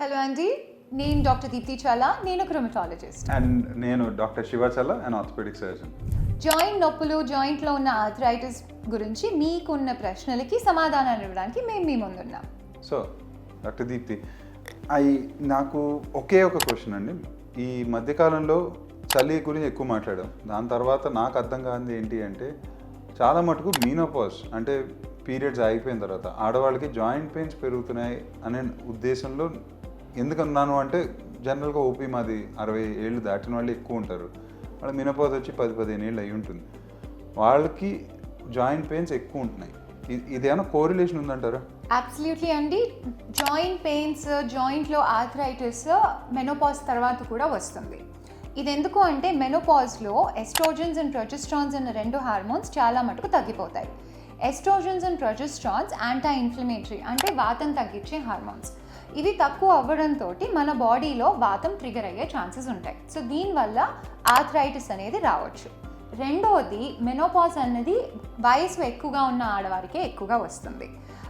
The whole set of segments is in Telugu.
హలో అండి నేను డాక్టర్ దీప్తి చాలా నేను క్రొమటాలజిస్ట్. అండ్ నేను doctor Shivachala and orthopaedic surgeon joint నొప్పులు జాయింట్లో ఉన్న ఆర్థరైటిస్ గురించి మీకున్న ప్రశ్నలకి సమాధానాలు ఇవ్వడానికి మేము మీ ముందున్నాం. సో డాక్టర్ దీప్తి అయి నాకు ఒకే ఒక క్వశ్చన్ అండి. ఈ మధ్యకాలంలో చలి గురించి ఎక్కువ మాట్లాడాం. దాని తర్వాత నాకు అర్థం కానిది ఏంటి అంటే చాలా మటుకు మీనోపాజ్ అంటే పీరియడ్స్ ఆగిపోయిన తర్వాత ఆడవాళ్ళకి జాయింట్ పెయిన్స్ పెరుగుతున్నాయి అనే ఉద్దేశంలో ఎందుకన్నాను అంటే జనరల్గా ఓపీ మాది అరవై ఏళ్ళు దాటిన వాళ్ళు ఎక్కువ ఉంటారు. వాళ్ళ మినోపాజ్ వచ్చి పది పదిహేను ఏళ్ళు అయి ఉంటుంది. వాళ్ళకి జాయింట్ పెయిన్స్ ఎక్కువ ఉంటున్నాయి. ఇదేమైనా కోరిలేషన్ ఉందంటారా? అబ్సల్యూట్లీ అండి. జాయింట్ పెయిన్స్ జాయింట్లో ఆర్థరైటిస్ మెనోపాజ్ తర్వాత కూడా వస్తుంది. ఇది ఎందుకు అంటే మెనోపాజ్లో ఎస్ట్రోజన్స్ అండ్ ప్రొజెస్ట్రాన్స్ అనే రెండు హార్మోన్స్ చాలా మటుకు తగ్గిపోతాయి. Estrogens and progesterones anti inflammatory అంటే వాతం తగ్గించే హార్మోన్స్ ఇవి తక్కువ అవ్వడంతో మన బాడీలో వాతం ట్రిగర్ అయ్యే ఛాన్సెస్ ఉంటాయి. సో దీనివల్ల ఆథ్రైటిస్ అనేది రావచ్చు. రెండవది మెనోపాజ్ అన్నది వయసు ఎక్కువగా ఉన్న ఆడవారికే ఎక్కువగా వస్తుంది.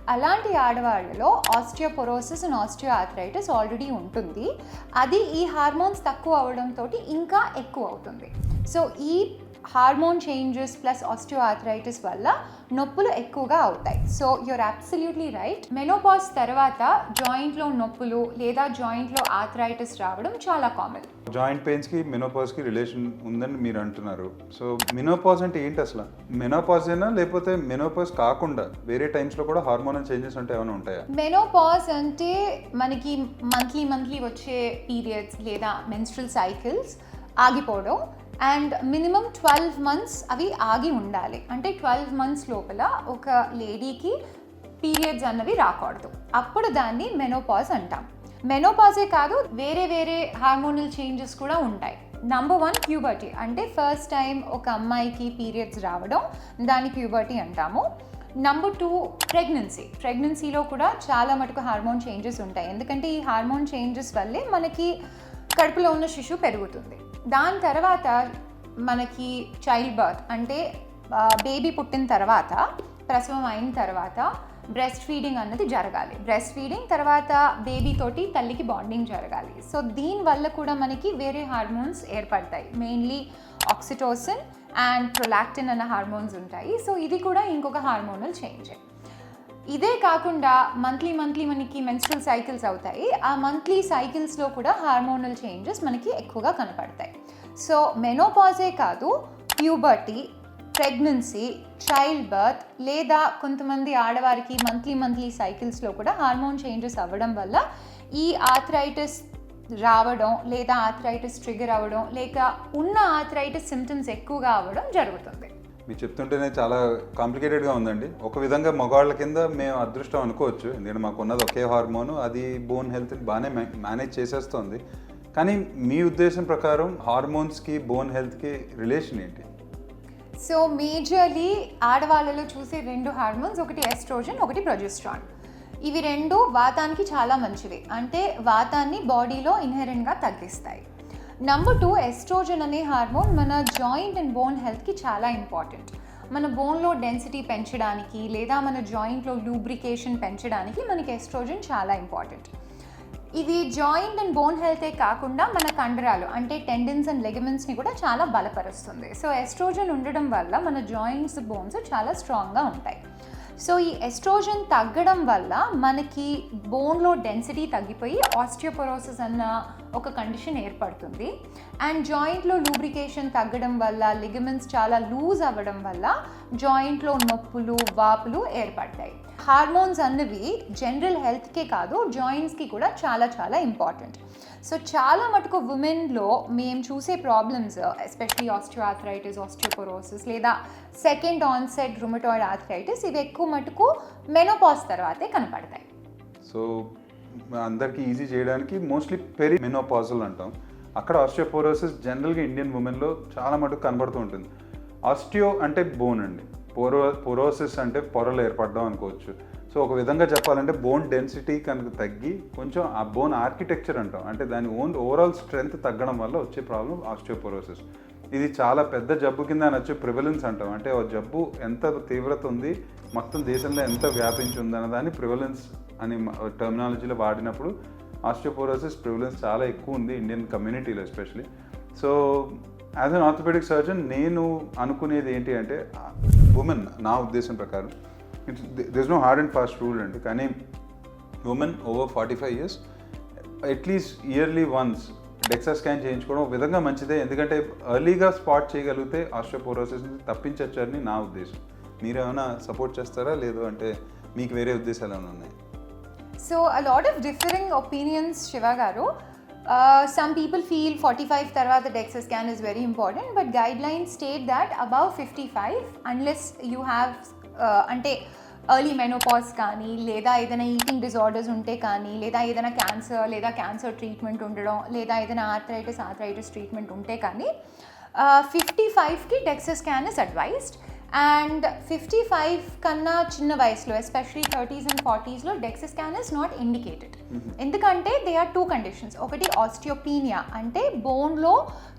అలాంటి ఆడవాళ్ళలో osteoporosis and osteo arthritis already ఉంటుంది. అది ఈ హార్మోన్స్ తక్కువ అవడంతో ఇంకా ఎక్కువ అవుతుంది. సో ఈ hormone changes plus osteo arthritis వల్ల నొప్పులు ఎక్కువగా అవుతాయి. So you're absolutely right menopause తర్వాత జాయింట్లో నొప్పులు లేదా జాయింట్లో ఆర్థరైటిస్ రావడం చాలా కామన్ జాయింట్ పెయిన్స్కి మినోపాజ్కి రిలేషన్ ఉందని మీరు అంటున్నారు. సో మినోపాజ్ అంటే ఏంటి అసలు? మినోపాజ్ అయినా లేకపోతే మినోపాజ్ కాకుండా వేరే టైమ్స్లో కూడా హార్మోనల్ చేంజెస్ అంటే ఏమైనా ఉంటాయా? మెనోపాజ్ అంటే మనకి మంత్లీ మంత్లీ వచ్చే పీరియడ్స్ లేదా మెన్స్ట్రల్ సైకిల్స్ ఆగిపోవడం అండ్ మినిమం ట్వెల్వ్ మంత్స్ అవి ఆగి ఉండాలి. అంటే ట్వెల్వ్ మంత్స్ లోపల ఒక లేడీకి పీరియడ్స్ అన్నవి రాకూడదు. అప్పుడు దాన్ని మెనోపాజ్ అంటాం. మెనోపాజే కాదు వేరే వేరే హార్మోనల్ చేంజెస్ కూడా ఉంటాయి. నంబర్ వన్ ప్యూబర్టీ అంటే ఫస్ట్ టైం ఒక అమ్మాయికి పీరియడ్స్ రావడం దాన్ని ప్యూబర్టీ అంటాము. నంబర్ టూ ప్రెగ్నెన్సీ ప్రెగ్నెన్సీలో కూడా చాలా మటుకు హార్మోన్ చేంజెస్ ఉంటాయి. ఎందుకంటే ఈ హార్మోన్ చేంజెస్ వల్లే మనకి కడుపులో ఉన్న శిశువు పెరుగుతుంది. దాని తర్వాత మనకి చైల్డ్ బర్త్ అంటే బేబీ పుట్టిన తర్వాత ప్రసవం అయిన తర్వాత బ్రెస్ట్ ఫీడింగ్ అన్నది జరగాలి. బ్రెస్ట్ ఫీడింగ్ తర్వాత బేబీ తోటి తల్లికి బాండింగ్ జరగాలి. సో దీనివల్ల కూడా మనకి వేరే హార్మోన్స్ ఏర్పడతాయి. మెయిన్లీ ఆక్సిటోసిన్ అండ్ ప్రొలాక్టిన్ అన్న హార్మోన్స్ ఉంటాయి. సో ఇది కూడా ఇంకొక హార్మోనల్ చేంజ్ ఇదే కాకుండా మంత్లీ మంత్లీ మనకి మెన్స్ట్రల్ సైకిల్స్ అవుతాయి. ఆ మంత్లీ సైకిల్స్లో కూడా హార్మోనల్ చేంజెస్ మనకి ఎక్కువగా కనపడతాయి. సో మెనోపాజే కాదు ప్యూబర్టీ ప్రెగ్నెన్సీ చైల్డ్ బర్త్ లేదా కొంతమంది ఆడవారికి మంత్లీ మంత్లీ సైకిల్స్లో కూడా హార్మోన్ చేంజెస్ అవ్వడం వల్ల ఈ ఆథరైటిస్ రావడం లేదా ఆథరైటిస్ ట్రిగర్ అవ్వడం లేక ఉన్న ఆథరైటిస్ సిమ్టమ్స్ ఎక్కువగా అవ్వడం జరుగుతుంది. మీరు చెప్తుంటేనే చాలా కాంప్లికేటెడ్గా ఉందండి. ఒక విధంగా మగవాళ్ళ కింద మేము అదృష్టం అనుకోవచ్చు. ఎందుకంటే మాకు ఉన్నది ఒకే హార్మోన్ అది బోన్ హెల్త్ని బాగానే మేనేజ్ చేసేస్తుంది. కానీ మీ ఉద్దేశం ప్రకారం హార్మోన్స్కి బోన్ హెల్త్కి రిలేషన్ ఏంటి? సో మేజర్లీ ఆడవాళ్ళలో చూసే రెండు హార్మోన్స్ ఒకటి ఎస్ట్రోజన్ ఒకటి ప్రొజెస్ట్రాన్ ఇవి రెండు వాతానికి చాలా మంచివి. అంటే వాతాన్ని బాడీలో ఇన్హెరెంట్గా తగ్గిస్తాయి. నెంబర్ టూ ఎస్ట్రోజన్ అనే హార్మోన్ మన జాయింట్ అండ్ బోన్ హెల్త్కి చాలా ఇంపార్టెంట్ మన బోన్లో డెన్సిటీ పెంచడానికి లేదా మన జాయింట్లో లూబ్రికేషన్ పెంచడానికి మనకి ఎస్ట్రోజన్ చాలా ఇంపార్టెంట్ ఇది జాయింట్ అండ్ బోన్ హెల్తే కాకుండా మన కండరాలు అంటే టెండన్స్ అండ్ లెగమెంట్స్ని కూడా చాలా బలపరుస్తుంది. సో ఎస్ట్రోజన్ ఉండడం వల్ల మన జాయింట్స్ బోన్స్ చాలా స్ట్రాంగ్గా ఉంటాయి. సో ఈ ఎస్ట్రోజన్ తగ్గడం వల్ల మనకి బోన్లో డెన్సిటీ తగ్గిపోయి ఆస్టియోపరోసిస్ అన్న ఒక కండిషన్ ఏర్పడుతుంది. అండ్ జాయింట్లో లూబ్రికేషన్ తగ్గడం వల్ల లిగమెంట్స్ చాలా లూజ్ అవ్వడం వల్ల జాయింట్లో నొప్పులు వాపులు ఏర్పడతాయి. హార్మోన్స్ అన్నవి జనరల్ హెల్త్కే కాదు జాయింట్స్కి కూడా చాలా చాలా ఇంపార్టెంట్ సో చాలా మటుకు ఉమెన్లో మేము చూసే ప్రాబ్లమ్స్ ఎస్పెషలీ ఆస్టియో ఆర్థరైటిస్ లేదా సెకండ్ ఆన్సెట్ రుమటాయిడ్ ఆథరైటిస్ ఇవి ఎక్కువ మటుకు మెనోపాస్ తర్వాతే కనపడతాయి. సో అందరికీ ఈజీ చేయడానికి మోస్ట్లీ పెరి మెనోపాజల్ అంటాం. అక్కడ ఆస్టియోపోరోసిస్ జనరల్గా ఇండియన్ ఉమెన్లో చాలా మటుకు కనబడుతూ ఉంటుంది. ఆస్టియో అంటే బోన్ అండి. పోరో పొరోసిస్ అంటే పొరలు ఏర్పడడం అనుకోవచ్చు. సో ఒక విధంగా చెప్పాలంటే బోన్ డెన్సిటీ కనుక తగ్గి కొంచెం ఆ బోన్ ఆర్కిటెక్చర్ అంటాం. అంటే దాని ఓన్ ఓవరాల్ స్ట్రెంగ్త్ తగ్గడం వల్ల వచ్చే ప్రాబ్లం ఆస్టియోపోరోసిస్ ఇది చాలా పెద్ద జబ్బు కింద అనొచ్చు ప్రివలెన్స్ అంటాం. అంటే ఆ జబ్బు ఎంత తీవ్రత ఉంది మొత్తం దేశంలో ఎంత వ్యాపించి ఉందన్న దాన్ని ప్రివలెన్స్ అని టర్మినాలజీలో వాడినప్పుడు ఆస్టియోపోరోసిస్ ప్రివిలెన్స్ చాలా ఎక్కువ ఉంది ఇండియన్ కమ్యూనిటీలో especially so as an orthopaedic surgeon నేను అనుకునేది ఏంటి అంటే ఉమెన్ నా ఉద్దేశం ప్రకారం it's this no hard and fast rule అండి. కానీ women over forty five years at least yearly once DEXA scan చేయించుకోవడం ఒక విధంగా మంచిదే. ఎందుకంటే ఎర్లీగా స్పాట్ చేయగలిగితే ఆస్ట్రోపోరోసిస్ తప్పించవచ్చని నా ఉద్దేశం. మీరు ఏమైనా సపోర్ట్ చేస్తారా? లేదు అంటే మీకు వేరే ఉద్దేశాలు ఏమైనా ఉన్నాయి? So a lot of differing opinions Shiva గారు. Some people feel forty five తర్వాత DEXA scan is very important but guideline state that above fifty five unless you have అంటే ఎర్లీ మెనోపాజ్ కానీ లేదా ఏదైనా ఈటింగ్ డిజార్డర్స్ ఉంటే కానీ లేదా ఏదైనా క్యాన్సర్ లేదా క్యాన్సర్ ట్రీట్మెంట్ ఉండడం లేదా ఏదైనా ఆర్థరైటిస్ ఆర్థరైటిస్ ట్రీట్మెంట్ ఉంటే కానీ ఫిఫ్టీ ఫైవ్కి DEXA scan is advised and fifty five కన్నా చిన్న వయసులో especially thirties and ఫార్టీస్లో DEXA scan is not indicated ఎందుకంటే దే ఆర్ టూ కండిషన్స్ ఒకటి ఆస్టియోపీనియా అంటే బోన్లో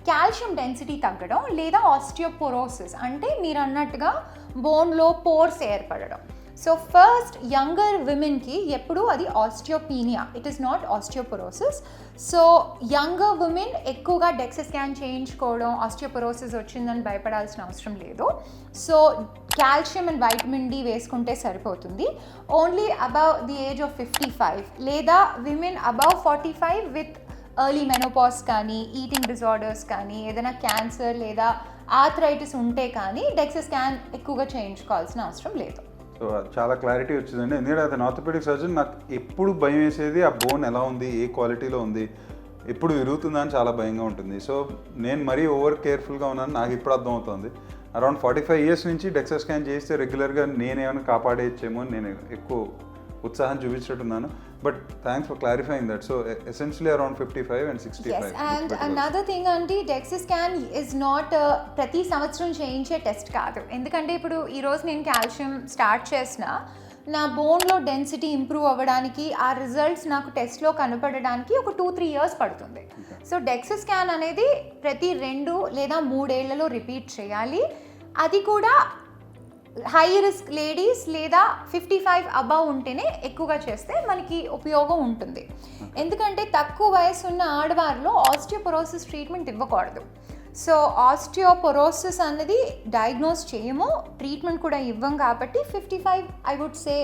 కాల్షియం డెన్సిటీ తగ్గడం లేదా ఆస్టియోపోరోసిస్ అంటే మీరు అన్నట్టుగా బోన్లో పోర్స్ ఏర్పడడం. సో ఫస్ట్ యంగర్ విమెన్కి ఎప్పుడూ అది osteopenia it is not osteoporosis so younger women ఎక్కువగా డెక్స్ స్కాన్ చేయించుకోవడం ఆస్టియోపొరోసిస్ వచ్చిందని భయపడాల్సిన అవసరం లేదు. So calcium and vitamin D వేసుకుంటే సరిపోతుంది. Only above the age of fifty five లేదా women above forty five with early menopause కానీ ఈటింగ్ డిజార్డర్స్ కానీ ఏదైనా క్యాన్సర్ లేదా ఆథరైటిస్ ఉంటే కానీ డెక్స్ స్కాన్ ఎక్కువగా చేయించుకోవాల్సిన అవసరం లేదు. సో చాలా క్లారిటీ వచ్చిందండి. ఎందుకంటే అతను ఆర్థోపెడిక్ సర్జన్ నాకు ఎప్పుడు భయం వేసేది ఆ బోన్ ఎలా ఉంది ఏ క్వాలిటీలో ఉంది ఎప్పుడు విరుగుతుందా అని చాలా భయంగా ఉంటుంది. సో నేను మరీ ఓవర్ కేర్ఫుల్గా ఉన్నాను నాకు ఇప్పుడు అర్థమవుతుంది అరౌండ్ ఫార్టీ ఫైవ్ ఇయర్స్ నుంచి డెక్సర్ స్కాన్ చేస్తే రెగ్యులర్గా నేనేమైనా కాపాడేయచ్చేమో అని నేను ఎక్కువ ఉత్సాహం చూపించినట్టున్నాను. But thanks for clarifying that so essentially around fifty five and sixty yes and another thing అంటే డెక్స్ స్కాన్ ఇస్ నాట్ ప్రతి సంవత్సరం చేయించే టెస్ట్ కాదు. ఎందుకంటే ఇప్పుడు ఈరోజు నేను కాల్షియం స్టార్ట్ చేసిన నా బోన్లో డెన్సిటీ ఇంప్రూవ్ అవ్వడానికి ఆ రిజల్ట్స్ నాకు టెస్ట్లో కనపడడానికి ఒక టూ త్రీ ఇయర్స్ పడుతుంది. సో డెక్స్ స్కాన్ అనేది ప్రతి రెండు లేదా మూడేళ్ళలో రిపీట్ చేయాలి. అది కూడా హై రిస్క్ లేడీస్ లేదా ఫిఫ్టీ ఫైవ్ అబవ్ ఉంటేనే ఎక్కువగా చేస్తే మనకి ఉపయోగం ఉంటుంది. ఎందుకంటే తక్కువ వయసు ఉన్న ఆడవారిలో ఆస్టియోపొరోసిస్ ట్రీట్మెంట్ ఇవ్వకూడదు. సో ఆస్టియోపొరోసిస్ అన్నది డయాగ్నోస్ చేయము ట్రీట్మెంట్ కూడా ఇవ్వం కాబట్టి fifty five I would say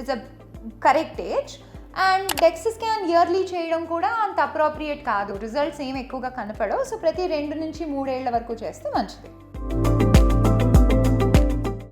is a correct age. And DEXA scan yearly చేయడం కూడా అంత అప్రోప్రియేట్ కాదు. రిజల్ట్స్ ఏం ఎక్కువగా కనపడవు. సో ప్రతి రెండు నుంచి మూడేళ్ళ వరకు చేస్తే మంచిది.